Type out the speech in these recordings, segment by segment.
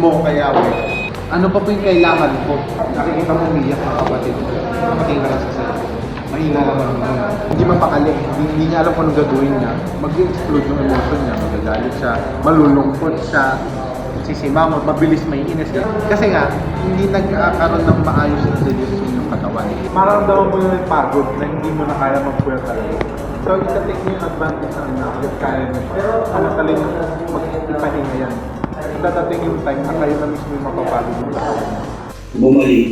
mo kay Yahweh, ano pa po yung kailangan ko? Nakikita mo umiyak ang kapatid ko. Nakatingin ka sa sa'yo. Mahina naman mo. Hindi mapakali. Hindi, hindi niya alam kung anong gagawin niya. Mag-explode yung emotion niya. Magagalit siya. Malulungkot siya. Sisimangot. Mabilis may inis. Kasi nga, hindi nagkakaroon ng maayos na digestion yung katawan. Maramdaman mo yung pagod na hindi mo na kaya mag-work talaga. So, itatake mo yung advantage ng ina kaya mo siya. Ano talaga mag-ipahinga yan. Dadating yung time na kayo na mismo yung mo sa katawan. bumalik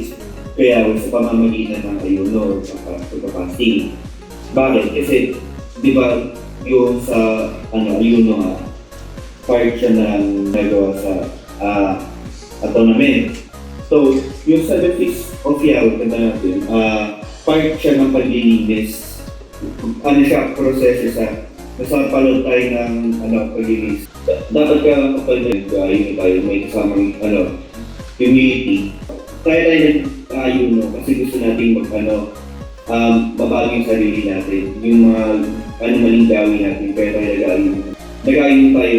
kaya sa pamamagitan ng ayuno sa pagpapasting. Bakit? Kasi, di ba, yung sa ano, ayuno nga, part siya ng nagawa sa uh, atonement. So, yung sa the feast of Yahweh, kanta natin, ah, part siya ng paglilinis. Ano siya, proseso sa nasa palot tayo ng ano, paglilinis. Da- Dapat ka kapag nag-ayuno tayo, may kasamang ano, humility. Kaya tayo nag-ayuno kasi gusto nating mag ano, um, mabago yung sarili natin. Yung mga ano maling gawin natin, kaya tayo nag-ayuno. Nag-ayuno tayo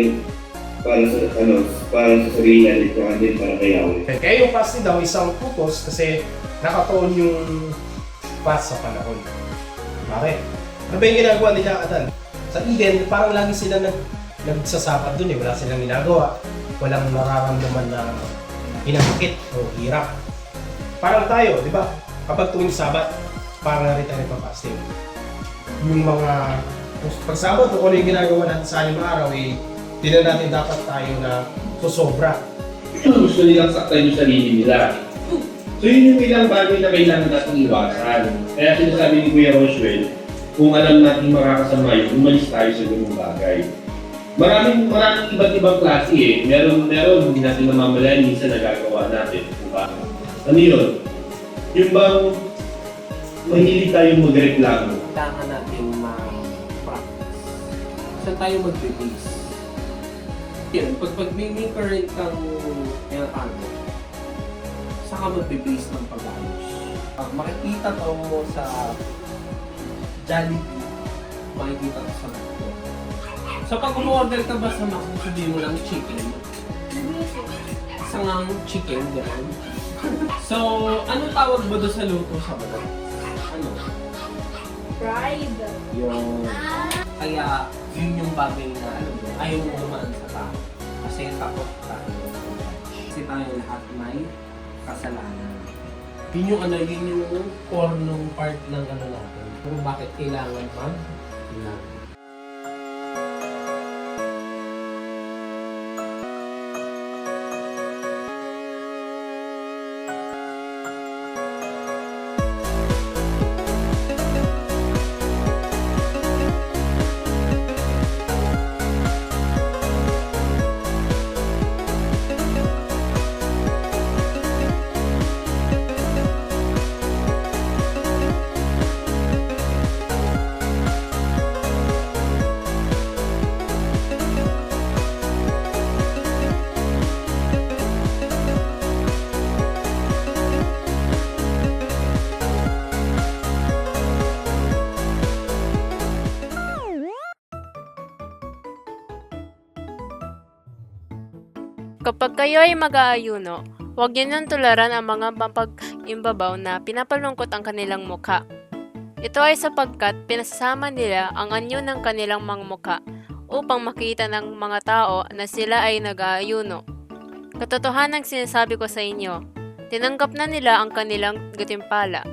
para sa ano, para sa sarili natin, kaya din para kay Yahweh. Kaya yung fasting daw isang purpose kasi nakatuon yung fast sa panahon. Bakit? Ano ba yung ginagawa nila Adan? Sa Eden, parang lagi sila nag, nagsasapat dun eh. Wala silang ginagawa. Walang nararamdaman na hinahakit o hirap. Parang tayo, di ba? Kapag tuwing sabat, parang na rin tayo nagpa-fasting. Yung mga, pag sabat, kung ano yung ginagawa natin sa anim na araw, eh, tinan natin dapat tayo na susobra. gusto nilang saktan yung sarili nila. So yun yung ilang bagay na kailangan natin iwasan. Kaya sinasabi ni Kuya Roswell, kung alam natin makakasama yun, umalis tayo sa ganung bagay. Maraming maraming iba't ibang klase eh. Meron, meron, hindi natin namamalayan, minsan nagagawa natin. Diba? Ano yun? Yung bang mahilig tayong magreklamo. kailangan natin ma-practice. Saan tayo mag-base? Yan, pag pag may, may current kang tinatano, saan ka mag-base ng pag-ayos? Ah, makikita to sa Jollibee, makikita to sa Macdo. So pag umorder ka ba sa Macdo, sabihin mo lang chicken, isang chicken, gano'n. so, anong tawag mo doon sa luto sa mga? Ano? Pride. Yung... Kaya, yun yung bagay na, alam mo, ayaw mo dumaan sa tao. Kasi takot tayo. Kasi tayo lahat may kasalanan. Yun yung ano, yun yung core nung part ng ano natin. Kung bakit kailangan mag Kapag kayo ay mag-aayuno, huwag niyo nang tularan ang mga mapag-imbabaw na pinapalungkot ang kanilang mukha. Ito ay sapagkat pinasasama nila ang anyo ng kanilang mga mukha upang makita ng mga tao na sila ay nag-aayuno. Katotohanan sinasabi ko sa inyo, tinanggap na nila ang kanilang gatimpala.